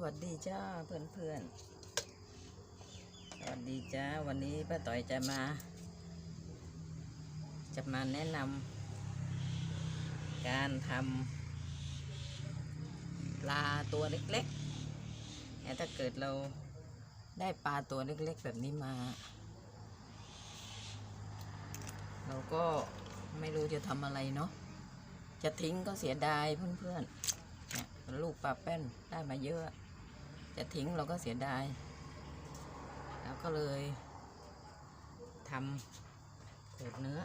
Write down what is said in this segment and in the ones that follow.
วัสดีจ้าเพื่อนเพื่อนๆสวัสดีจ้าวันนี้ป้าต่อยจะมา จะมาแนะนำการทำปลาตัวเล็กๆเนี่ถ้าเกิดเราได้ปลาตัวเล็กๆแบบนี้มา เราก็ไม่รู้จะทำอะไรเนาะจะทิ้งก็เสียดายเพื่อนๆเนี่ยลูกปลาแป้นได้มาเยอะ จะทิ้งเราก็เสียดาย แล้วก็เลยทำขูดเนื้อ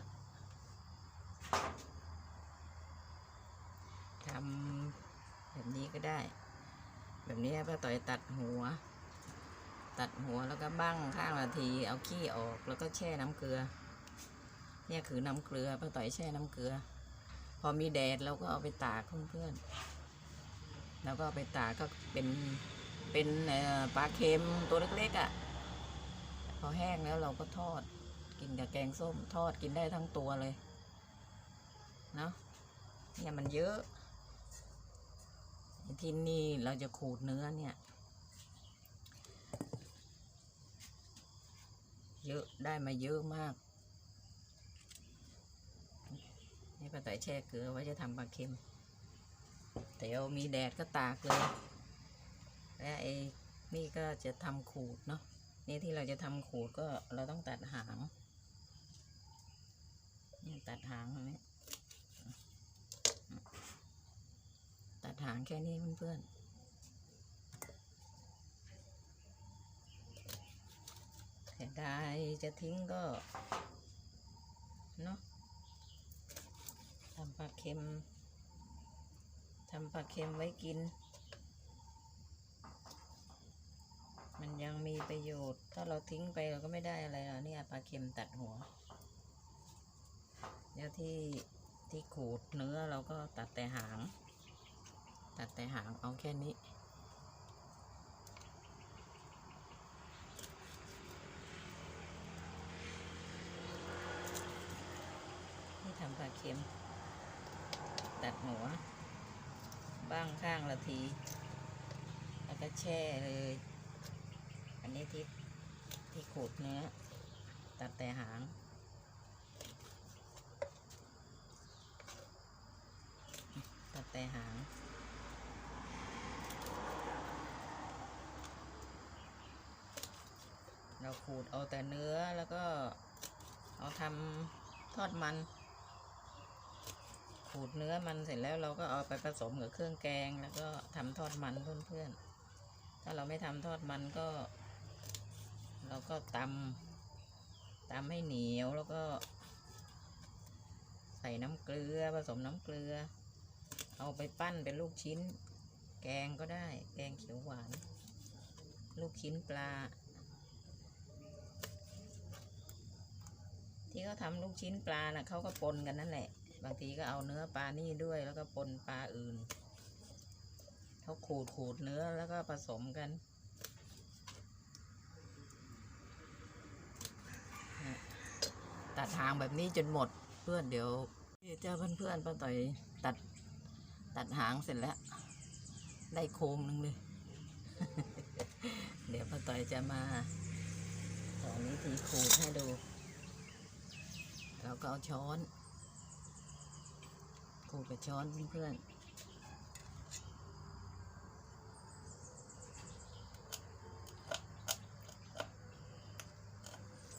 ทำแบบนี้ก็ได้ แบบนี้ป้าต่อยตัดหัว ตัดหัวแล้วก็บั้งข้างละที เอาขี้ออกแล้วก็แช่น้ำเกลือ เนี่ยคือน้ำเกลือป้าต่อยแช่น้ำเกลือ พอมีแดดเราก็เอาไปตากเพื่อนๆแล้วก็เอาไปตากก็เป็น เป็นปลาเค็มตัวเล็กๆอะ่ะ พอแห้งแล้วเราก็ทอด กินกับแกงส้มทอดกินได้ทั้งตัวเลยเนาะเนี่ยมันเยอะที่นี่เราจะขูดเนื้อเนี่ย เยอะได้มาเยอะมาก นี่ป้าต่แช่เกลือไว้จะทำปลาเค็มแต่เอามีแดดก็ตากเลย และไอ้นี่ก็จะทำขูดเนาะนี่ที่เราจะทำขูดก็เราต้องตัดหางเนี่ยตัดหางตรงนี้ตัดหางแค่นี้เพื่อนๆเสียดายจะทิ้งก็เนาะทำปลาเค็มทำปลาเค็มไว้กิน มีประโยชน์ ถ้าเราทิ้งไปเราก็ไม่ได้อะไรแล้วเนี่ยปลาเค็มตัดหัวแล้วที่ที่ขูดเนื้อเราก็ตัดแต่หาง ตัดแต่หางเอาแค่นี้นี่ทำปลาเค็ม ตัดหัว บ้างข้างละที แล้วก็แช่เลย อันนี้ที่ที่ขูดเนื้อ ตัดแต่หาง ตัดแต่หางเราขูดเอาแต่เนื้อแล้วก็เอาทำทอดมัน ขูดเนื้อมันเสร็จแล้วเราก็เอาไปผสมกับเครื่องแกง แล้วก็ทำทอดมันเพื่อนๆ ถ้าเราไม่ทำทอดมันก็ เราก็ตำตำให้เหนียวแล้วก็ ใส่น้ำเกลือผสมน้ำเกลือ เอาไปปั้นเป็นลูกชิ้น แกงก็ได้ แกงเขียวหวาน ลูกชิ้นปลา ที่เขาทำลูกชิ้นปลาน่ะเขาก็ปนกันนั่นแหละ บางทีก็เอาเนื้อปลานี่ด้วยแล้วก็ปนปลาอื่นเขาขูดขูดเนื้อแล้วก็ผสมกันเนี่ย ตัดหางแบบนี้จนหมดเพื่อนเดี๋ยวเจ้าเพื่อนเพื่อนๆป้าต่อยตัดตัดหางเสร็จแล้ว ได้โคมหนึงเลย เดี๋ยวป้าต่อยจะมาสอนวิธีขูดให้ดูเราก็เอาช้อนขูดกับช้อนเพื่อนๆ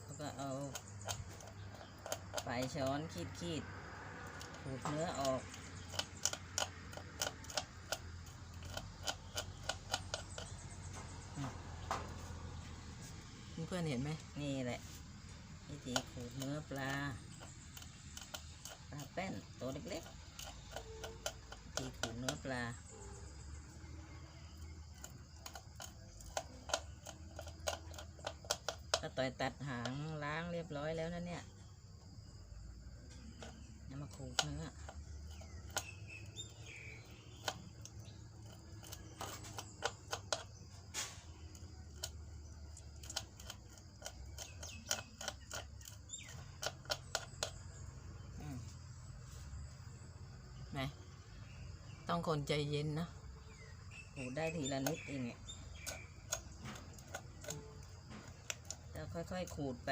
แล้วก็เอาปลาย ช้อนขีดขีดๆขูดเนื้อออก เพื่อนเห็นไหม นี่แหละวิธีขูดเนื้อปลา ปลาแป้นตัวเล็กๆวิธีขูดเนื้อปลาก็ต่อยตัดหางล้างเรียบร้อยแล้วนะเนี่ย นำมาขูดเนื้อต้องคนใจเย็นนะขูดได้ทีละนิดเองเนี่ยค่อยๆขูดไป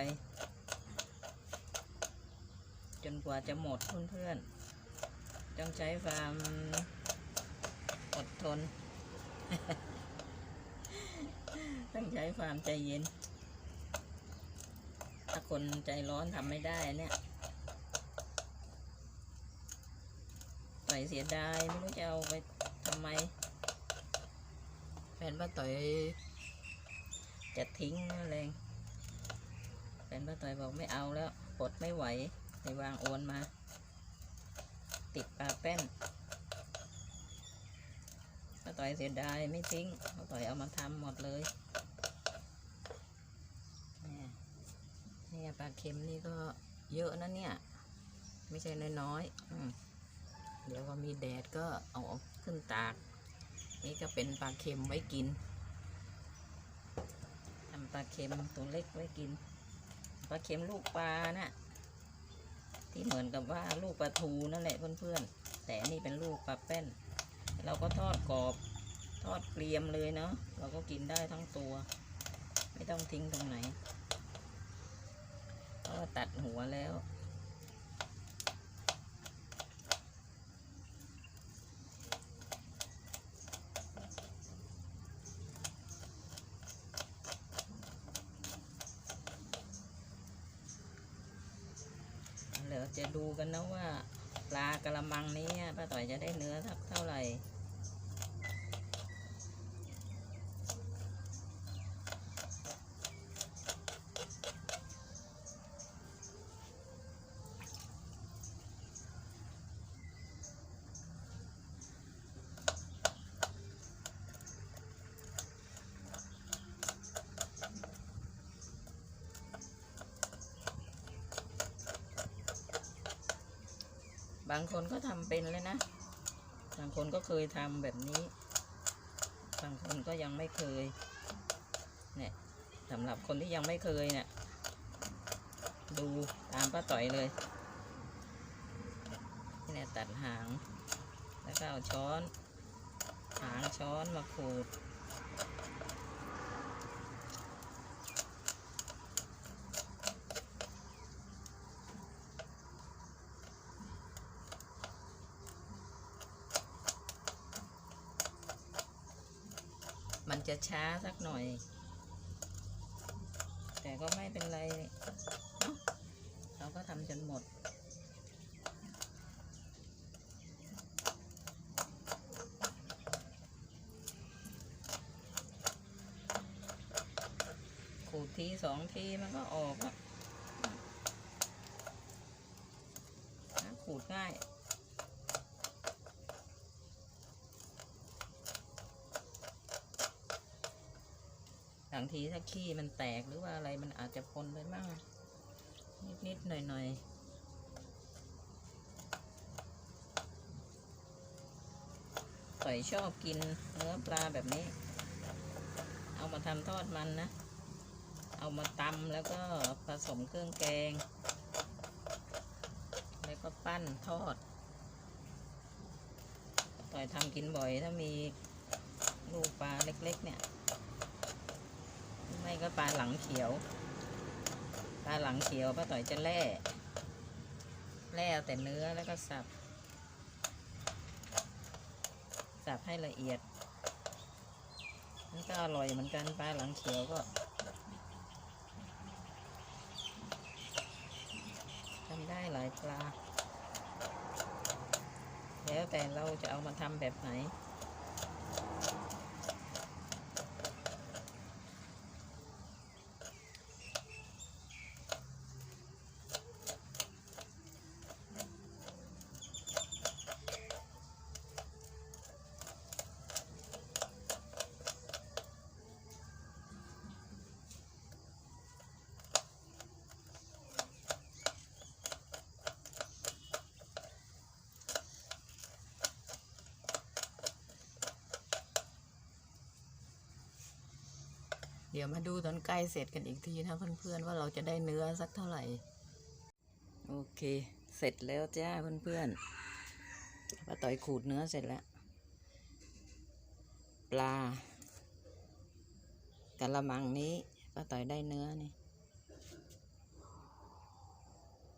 จนกว่าจะหมดเพื่อนๆต้องใช้ความอดทน ต้องใช้ความใจเย็น ถ้าคนใจร้อนทำไม่ได้เนี่ยต่อยเสียดายไม่รู้จะเอาไปทำไมแฟนป้าต่อยจะทิ้งอะไรแฟนป้าต่อยบอกไม่เอาแล้วปดไม่ไหว ไปวางโอนมา ติดปลาแป้นป้าต่อยเสียดายไม่ทิ้งป้าต่อยเอามาทำหมดเลยเนี่ยเนี่ยปลาเค็มนี่ก็เยอะนะเนี่ย ไม่ใช่น้อยๆอืมเดี๋ยวพอมีแดดก็เอาออกขึ้นตาก นี่ก็เป็นปลาเค็มไว้กินทำปลาเค็มตัวเล็กไว้กินปลาเค็มลูกปลาน่ะ ที่เหมือนกับว่าลูกปลาทูนั่นแหละเพื่อนๆ แต่นี่เป็นลูกปลาแป้น เราก็ทอดกรอบทอดเกรียมเลยเนาะเราก็กินได้ทั้งตัว ไม่ต้องทิ้งตรงไหนก็ตัดหัวแล้ว จะดูกันนะว่าปลากระมังนี้ป้าต่อยจะได้เนื้อสักเท่าไหร่ บางคนก็ทำเป็นเลยนะ บางคนก็เคยทำแบบนี้ บางคนก็ยังไม่เคย เนี่ยสำหรับคนที่ยังไม่เคยเนี่ย ดูตามป้าต่อยเลยนี่เนี่ยตัดหาง แล้วก็เอาช้อน หางช้อนมาขูด มันจะช้าสักหน่อย แต่ก็ไม่เป็นไรเนอะเราก็ทำจนหมด ขูดทีสองทีมันก็ออกอะนะขูดง่ายางทีถ้าขี้มันแตกหรือว่าอะไรมันอาจจะปนไปบ้างนิดๆหน่อยๆต่อยชอบกินเนื้อปลาแบบนี้ เอามาทำทอดมันนะ เอามาตำแล้วก็ผสมเครื่องแกง แล้วก็ปั้นทอด ต่อยทำกินบ่อยถ้ามีลูกปลาเล็ก ๆ เนี่ย ไม่ก็ปลาหลังเขียว ปลาหลังเขียวป้าต่อยจะแล่แล่แต่เนื้อแล้วก็สับ สับให้ละเอียดมันก็อร่อยเหมือนกันปลาหลังเขียวก็ทำได้หลายปลา แล้วแต่เราจะเอามาทำแบบไหน ดี๋ยวมาดูตอนใกล้เสร็จกันอีกทีนะเพื่อนๆว่าเราจะได้เนื้อสักเท่าไหร่ โอเค เสร็จแล้วจ้าเพื่อนๆป้าต่อยขูดเนื้อเสร็จแล้ว ปลากะละมังนี้ป้าต่อยได้เนื้อนี่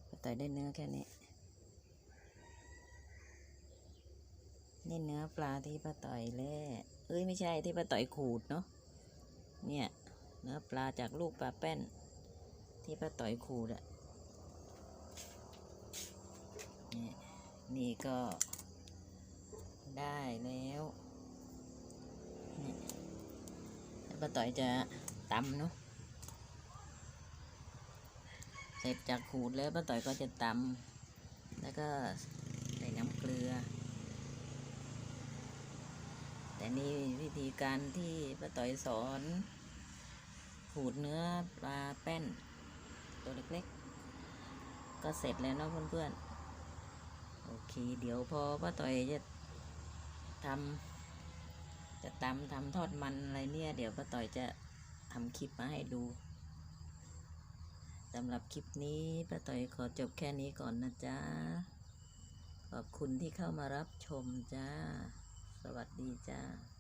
ป้าต่อยได้เนื้อแค่นี้ นี่เนื้อปลาที่ป้าต่อยแล่เอ้ยไม่ใช่ที่ป้าต่อยขูดเนาะเนี่ย นื้อปลาจากลูกปลาแป้น ที่ป้าต่อยขูดอะนี่นี่ก็ได้แล้วนี่ป้าต่อยจะตำเนาะเสร็จจากขูดแล้วป้าต่อยก็จะตำแล้วก็ใส่น้ำเกลือ แต่นี่วิธีการที่ป้าต่อยสอน ขูดเนื้อปลาแป้น ตัวเล็กๆ ก็เสร็จแล้วเนาะเพื่อนๆ โอเค เดี๋ยวพอป้าต่อยจะทำจะตำทำทอดมันอะไรเนี่ย เดี๋ยวป้าต่อยจะทำคลิปมาให้ดูสำหรับคลิปนี้ป้าต่อยขอจบแค่นี้ก่อนนะจ๊ะ ขอบคุณที่เข้ามารับชมจ้า สวัสดีจ้า